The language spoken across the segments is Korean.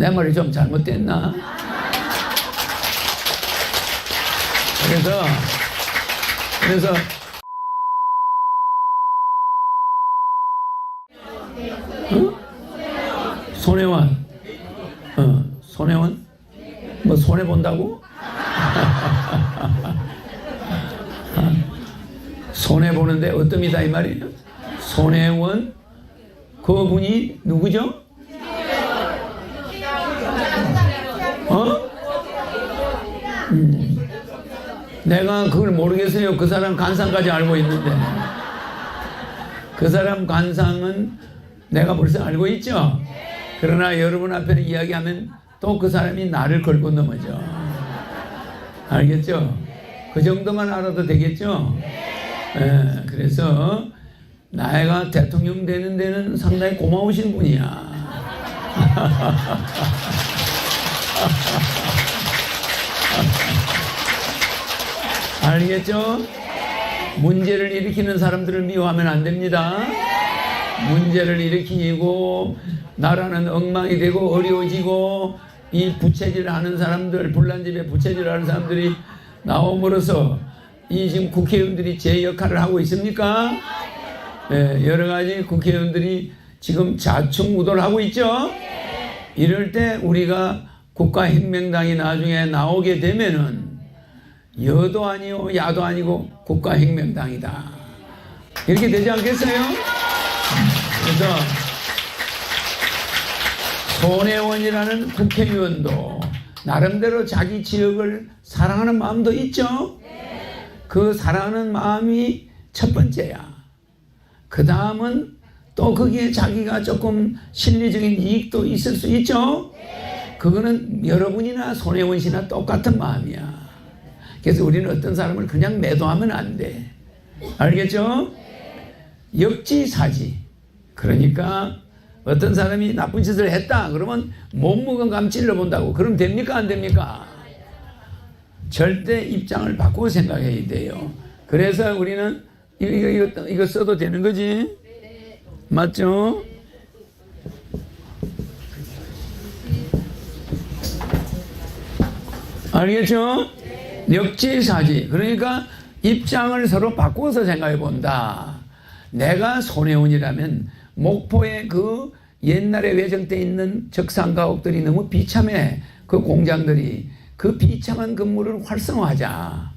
내 말이 좀 잘못됐나? 그래서, 그래서, 어? 손혜원, 어, 손혜원? 뭐, 손해 본다고? 손해 보는데 어떻습니다, 이 말이에요? 손혜원, 그분이 누구죠? 어? 음. 내가 그걸 모르겠어요. 그 사람 간상까지 알고 있는데. 그 사람 간상은 내가 벌써 알고 있죠? 그러나 여러분 앞에 이야기하면 또 그 사람이 나를 걸고 넘어져. 알겠죠? 그 정도만 알아도 되겠죠? 예, 그래서 나이가 대통령 되는 데는 상당히 고마우신 분이야. 알겠죠? 문제를 일으키는 사람들을 미워하면 안 됩니다. 문제를 일으키고 나라는 엉망이 되고 어려워지고 이 부채질 하는 사람들 불난집에 부채질 하는 사람들이 나옴으로써 이 지금 국회의원들이 제 역할을 하고 있습니까? 예, 여러 가지 국회의원들이 지금 자충우돌 하고 있죠? 이럴 때 우리가 국가혁명당이 나중에 나오게 되면은 여도 아니요 야도 아니고 국가혁명당이다. 이렇게 되지 않겠어요? 그래서 손혜원이라는 국회의원도 나름대로 자기 지역을 사랑하는 마음도 있죠. 그 사랑하는 마음이 첫 번째야. 그 다음은 또 거기에 자기가 조금 심리적인 이익도 있을 수 있죠. 그거는 여러분이나 손혜원 씨나 똑같은 마음이야. 그래서 우리는 어떤 사람을 그냥 매도하면 안 돼. 알겠죠? 역지사지. 그러니까 어떤 사람이 나쁜 짓을 했다. 그러면 몸무건 감 찔러 본다고. 그럼 됩니까? 안 됩니까? 절대 입장을 바꾸고 생각해야 돼요. 그래서 우리는 이거, 이거, 이거 써도 되는 거지? 맞죠? 알겠죠? 역지사지. 그러니까 입장을 서로 바꾸어서 생각해 본다. 내가 손혜원이라면 목포에 그 옛날에 외정돼 있는 적산가옥들이 너무 비참해. 그 공장들이 그 비참한 건물을 활성화하자.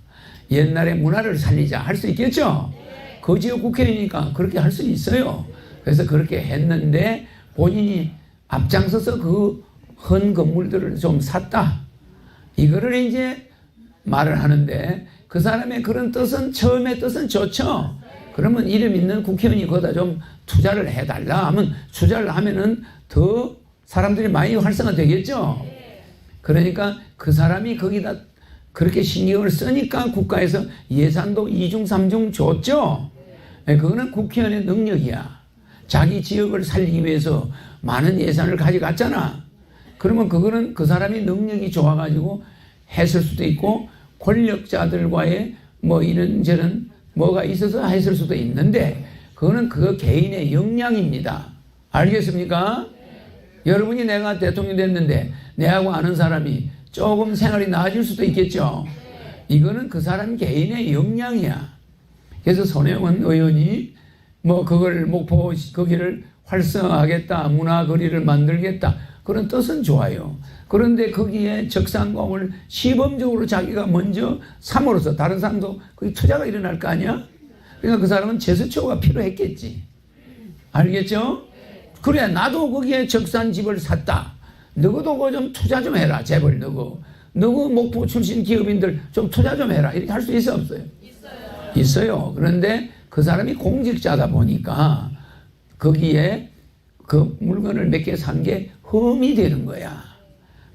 옛날의 문화를 살리자. 할 수 있겠죠? 그 지역 국회의니까 그렇게 할 수 있어요. 그래서 그렇게 했는데 본인이 앞장서서 그 헌 건물들을 좀 샀다. 이거를 이제 말을 하는데 그 사람의 그런 뜻은 처음의 뜻은 좋죠. 그러면 이름 있는 국회의원이 거기다 좀 투자를 해달라 하면 투자를 하면은 더 사람들이 많이 활성화 되겠죠. 그러니까 그 사람이 거기다 그렇게 신경을 쓰니까 국가에서 예산도 이중삼중 줬죠. 예, 그거는 국회의원의 능력이야. 자기 지역을 살리기 위해서 많은 예산을 가져갔잖아. 그러면 그거는 그 사람이 능력이 좋아가지고 했을 수도 있고 권력자들과의 뭐 이런저런 뭐가 있어서 했을 수도 있는데 그거는 그 개인의 역량입니다. 알겠습니까? 여러분이 내가 대통령 됐는데 내하고 아는 사람이 조금 생활이 나아질 수도 있겠죠. 이거는 그 사람 개인의 역량이야. 그래서 손혜원 의원이 뭐 그걸 목포 거기를 활성화하겠다, 문화 거리를 만들겠다 그런 뜻은 좋아요. 그런데 거기에 적산공을 시범적으로 자기가 먼저 삼으로써 다른 사람도 거기 투자가 일어날 거 아니야? 그러니까 그 사람은 제스처가 필요했겠지. 알겠죠? 그래 나도 거기에 적산 집을 샀다. 너도 그좀 투자 좀 해라 제발 너고. 너고 목포 출신 기업인들 좀 투자 좀 해라 이렇게 할 수 있어 없어요? 있어요. 있어요. 그런데 그 사람이 공직자다 보니까 거기에 그 물건을 몇 개 산 게 흠이 되는 거야.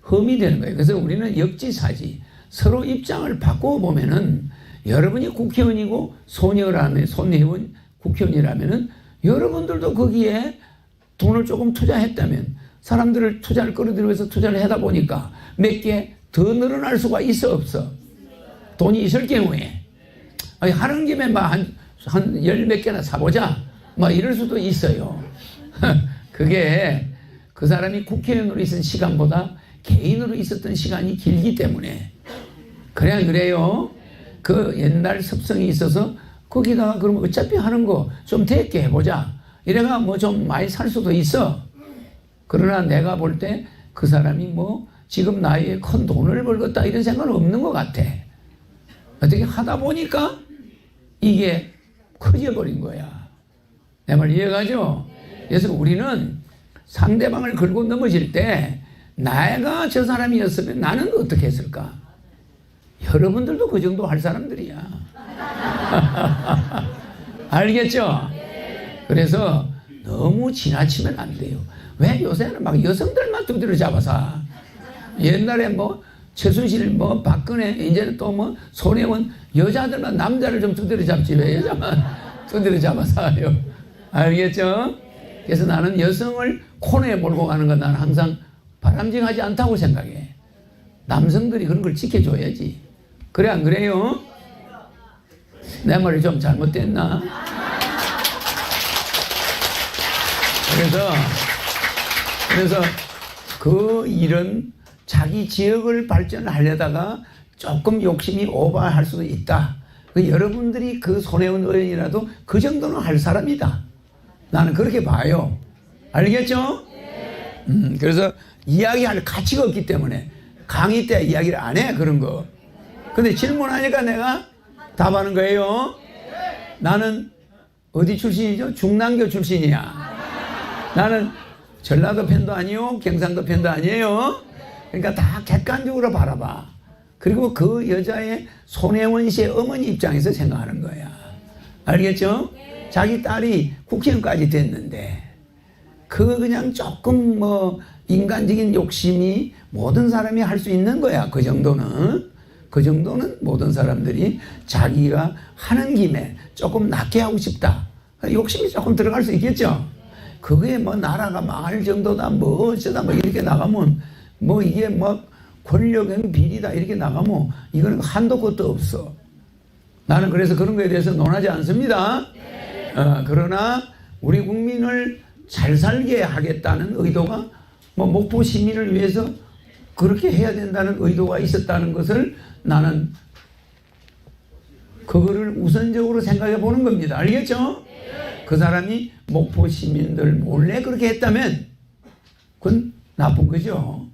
흠이 되는 거예요. 그래서 우리는 역지사지. 서로 입장을 바꿔 보면은 여러분이 국회의원이고 손혜원이라면 손혜원 국회의원이라면은 여러분들도 거기에 돈을 조금 투자했다면 사람들을 투자를 끌어들이기 위해서 투자를 하다 보니까 몇 개 더 늘어날 수가 있어 없어. 돈이 있을 경우에 아니, 하는 김에 막한열 몇 개나 사보자 막 이럴 수도 있어요. 그게 그 사람이 국회의원으로 있은 시간보다 개인으로 있었던 시간이 길기 때문에 그래야 그래요. 그 옛날 습성이 있어서 거기다가 그러면 어차피 하는 거 좀 대게 해보자. 이래가 뭐 좀 많이 살 수도 있어. 그러나 내가 볼 때 그 사람이 뭐 지금 나이에 큰 돈을 벌겠다 이런 생각은 없는 것 같아. 어떻게 하다 보니까 이게 커져 버린 거야. 내 말 이해가죠? 그래서 우리는 상대방을 걸고 넘어질 때 내가 저 사람이었으면 나는 어떻게 했을까? 여러분들도 그 정도 할 사람들이야. 알겠죠? 그래서 너무 지나치면 안 돼요. 왜 요새는 막 여성들만 두드려 잡아서 옛날에 뭐 최순실 뭐 박근혜 이제는 또 뭐 손혜원 여자들만 남자를 좀 두드려 잡지 왜 여자만 두드려 잡아서요. 알겠죠? 그래서 나는 여성을 코너에 몰고 가는 건 나는 항상 바람직하지 않다고 생각해. 남성들이 그런 걸 지켜줘야지. 그래 안 그래요? 내 말이 좀 잘못됐나? 그래서 그래서 그 일은 자기 지역을 발전하려다가 조금 욕심이 오버할 수도 있다. 그 여러분들이 그 손혜원 의원이라도 그 정도는 할 사람이다. 나는 그렇게 봐요. 알겠죠? 음, 그래서 이야기할 가치가 없기 때문에 강의 때 이야기를 안 해, 그런 거. 근데 질문하니까 내가 답하는 거예요. 나는 어디 출신이죠? 중랑교 출신이야. 나는 전라도 편도 아니요, 경상도 편도 아니에요. 그러니까 다 객관적으로 바라봐. 그리고 그 여자의 손혜원 씨의 어머니 입장에서 생각하는 거야. 알겠죠? 자기 딸이 국회의원까지 됐는데, 그 그냥 조금 뭐 인간적인 욕심이 모든 사람이 할 수 있는 거야. 그 정도는. 그 정도는 모든 사람들이 자기가 하는 김에 조금 낫게 하고 싶다. 욕심이 조금 들어갈 수 있겠죠. 그게 뭐 나라가 망할 정도다, 뭐 어쩌다, 뭐 이렇게 나가면 뭐 이게 뭐 권력의 비리다 이렇게 나가면 이거는 한도 끝도 없어. 나는 그래서 그런 거에 대해서 논하지 않습니다. 어, 그러나 우리 국민을 잘 살게 하겠다는 의도가 뭐 목포 시민을 위해서 그렇게 해야 된다는 의도가 있었다는 것을 나는 그거를 우선적으로 생각해 보는 겁니다. 알겠죠? 그 사람이 목포 시민들 몰래 그렇게 했다면 그건 나쁜 거죠.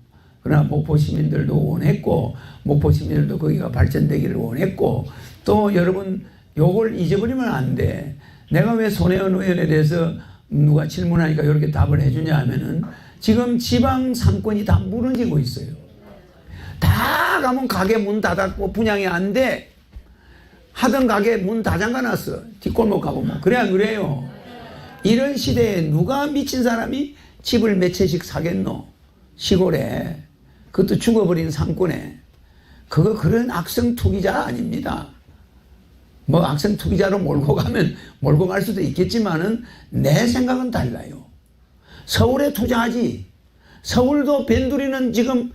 그러나 목포 시민들도 원했고 목포 시민들도 거기가 발전되기를 원했고 또 여러분 요걸 잊어버리면 안 돼. 내가 왜 손혜원 의원에 대해서 누가 질문하니까 이렇게 답을 해주냐 하면은 지금 지방 상권이 다 무너지고 있어요. 다 가면 가게 문 닫았고 분양이 안 돼. 하던 가게 문 다 잠가놨어. 뒷골목 가보면. 그래 안 그래요? 이런 시대에 누가 미친 사람이 집을 몇 채씩 사겠노? 시골에. 그것도 죽어버린 상권에. 그거 그런 악성 투기자 아닙니다. 뭐 악성 투기자로 몰고 가면 몰고 갈 수도 있겠지만은 내 생각은 달라요. 서울에 투자하지. 서울도 변두리는 지금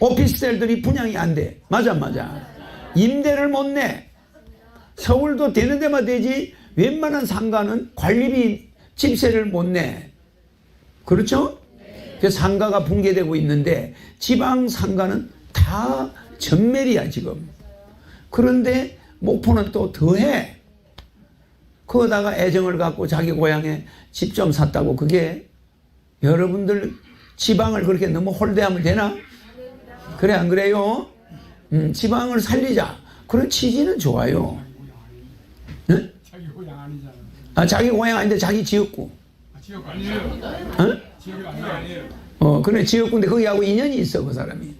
오피스텔들이 분양이 안 돼. 맞아, 맞아. 임대를 못 내. 서울도 되는 데만 되지 웬만한 상가는 관리비 집세를 못 내. 그렇죠? 그 상가가 붕괴되고 있는데 지방 상가는 다 전멸이야, 지금. 그런데 목포는 또 더해. 거기다가 애정을 갖고 자기 고향에 집 좀 샀다고 그게 여러분들 지방을 그렇게 너무 홀대하면 되나? 그래 안 그래요? 음, 지방을 살리자. 그런 취지는 좋아요. 응? 자기 고향 아니잖아. 아, 자기 고향 아닌데 자기 지역구. 아, 지역 아니에요. 어? 지역 아니에요. 어, 그래 지역구인데 거기하고 인연이 있어 그 사람이.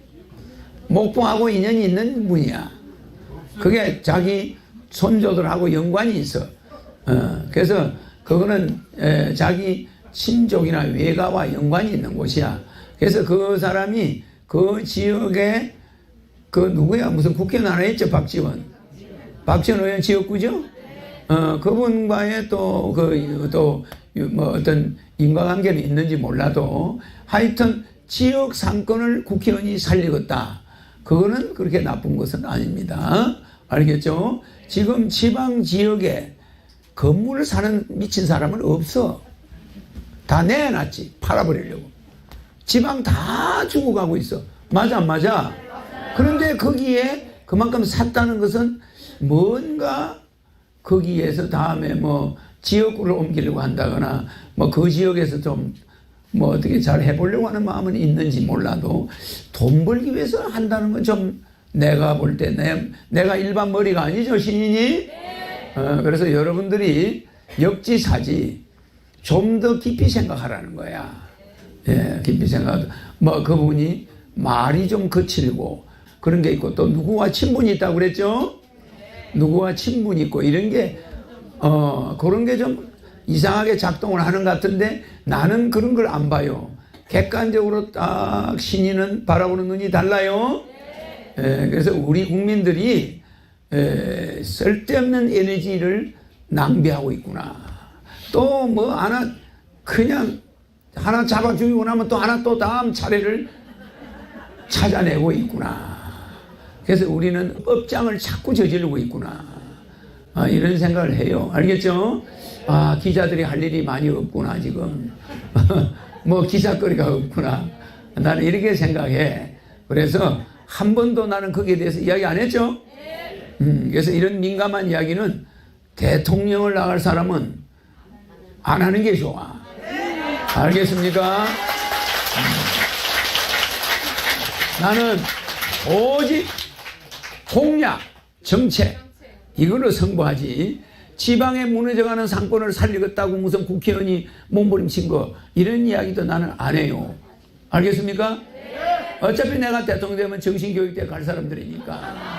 목포하고 인연이 있는 분이야. 그게 자기 손조들하고 연관이 있어. 어, 그래서 그거는 에, 자기 친족이나 외가와 연관이 있는 곳이야. 그래서 그 사람이 그 지역에 그 누구야 무슨 국회의원 하나 했죠 박지원. 박지원 의원 지역구죠. 어, 그분과의 또, 그, 또, 뭐 어떤 인과관계는 있는지 몰라도 하여튼 지역 상권을 국회의원이 살리겠다. 그거는 그렇게 나쁜 것은 아닙니다. 알겠죠? 지금 지방 지역에 건물을 사는 미친 사람은 없어. 다 내놨지. 팔아버리려고. 지방 다 죽어가고 있어. 맞아, 안 맞아? 그런데 거기에 그만큼 샀다는 것은 뭔가 거기에서 다음에 뭐 지역구를 옮기려고 한다거나 뭐 그 지역에서 좀 뭐 어떻게 잘 해보려고 하는 마음은 있는지 몰라도 돈 벌기 위해서 한다는 건 좀 내가 볼 때 내가 일반 머리가 아니죠 신인이 어, 그래서 여러분들이 역지사지 좀 더 깊이 생각하라는 거야 예 깊이 생각 뭐 그분이 말이 좀 거칠고 그런 게 있고 또 누구와 친분이 있다고 그랬죠 누구와 친분이 있고 이런 게, 어, 그런 게 좀 이상하게 작동을 하는 것 같은데 나는 그런 걸 안 봐요. 객관적으로 딱 신인은 바라보는 눈이 달라요. 예, 그래서 우리 국민들이 에, 쓸데없는 에너지를 낭비하고 있구나. 또 뭐 하나 그냥 하나 잡아 죽이고 나면 또 하나 또 다음 차례를 찾아내고 있구나. 그래서 우리는 업장을 자꾸 저지르고 있구나. 아, 이런 생각을 해요. 알겠죠? 아, 기자들이 할 일이 많이 없구나, 지금. 뭐, 기사거리가 없구나. 나는 이렇게 생각해. 그래서 한 번도 나는 거기에 대해서 이야기 안 했죠? 음, 그래서 이런 민감한 이야기는 대통령을 나갈 사람은 안 하는 게 좋아. 알겠습니까? 나는 오직 공약, 정책 이걸로 승부하지 지방에 무너져가는 상권을 살리겠다고 무슨 국회의원이 몸부림친 거 이런 이야기도 나는 안 해요. 알겠습니까? 어차피 내가 대통령 되면 정신교육대 갈 사람들이니까.